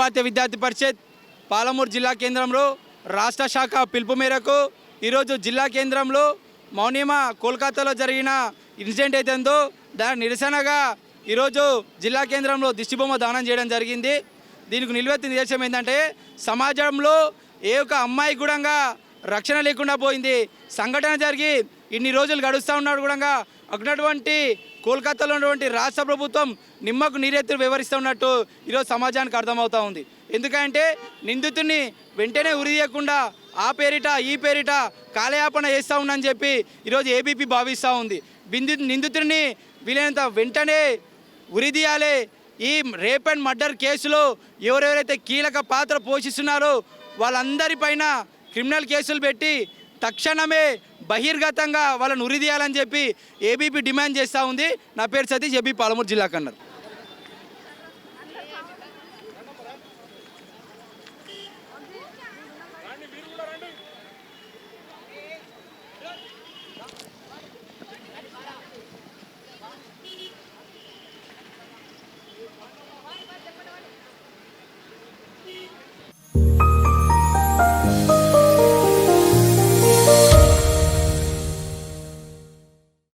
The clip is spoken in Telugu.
అఖిల భారతీయ విద్యార్థి పరిషత్ పాలమూరు జిల్లా కేంద్రంలో రాష్ట్ర శాఖ పిలుపు మేరకు ఈరోజు జిల్లా కేంద్రంలో మౌనిమ కోల్కతాలో జరిగిన ఇన్సిడెంట్ అయితే ఉందో దాని నిరసనగా ఈరోజు జిల్లా కేంద్రంలో దిష్టిబొమ్మ దానం చేయడం జరిగింది. దీనికి నిలువెత్తి నిదర్శనం ఏంటంటే సమాజంలో ఏ ఒక్క అమ్మాయి కూడా రక్షణ లేకుండా పోయింది. సంఘటన జరిగి ఇన్ని రోజులు గడుస్తూ ఉన్నాడు కూడా అక్కడటువంటి కోల్కతాలో ఉన్నటువంటి రాష్ట్ర ప్రభుత్వం నిమ్మకు నీరెత్తులు వివరిస్తున్నట్టు ఈరోజు సమాజానికి అర్థమవుతా ఉంది. ఎందుకంటే నిందితుడిని వెంటనే ఉరియకుండా ఆ పేరిట ఈ పేరిట కాలయాపన చేస్తూ ఉందని చెప్పి ఈరోజు ఏబీపీ భావిస్తూ ఉంది. బిందు నిందితుడిని వీలైనంత వెంటనే ఉరిదీయాలి ఈ రేప్ అండ్ మర్డర్ కేసులో ఎవరెవరైతే కీలక పాత్ర పోషిస్తున్నారో వాళ్ళందరిపైన క్రిమినల్ కేసులు పెట్టి తక్షణమే బహిర్గతంగా వాళ్ళని ఉరిదీయాలని చెప్పి ఏబీపీ డిమాండ్ చేస్తూ ఉంది. నా పేరు సతీష్ ఏబీ పాలమూరు జిల్లా కన్నారు.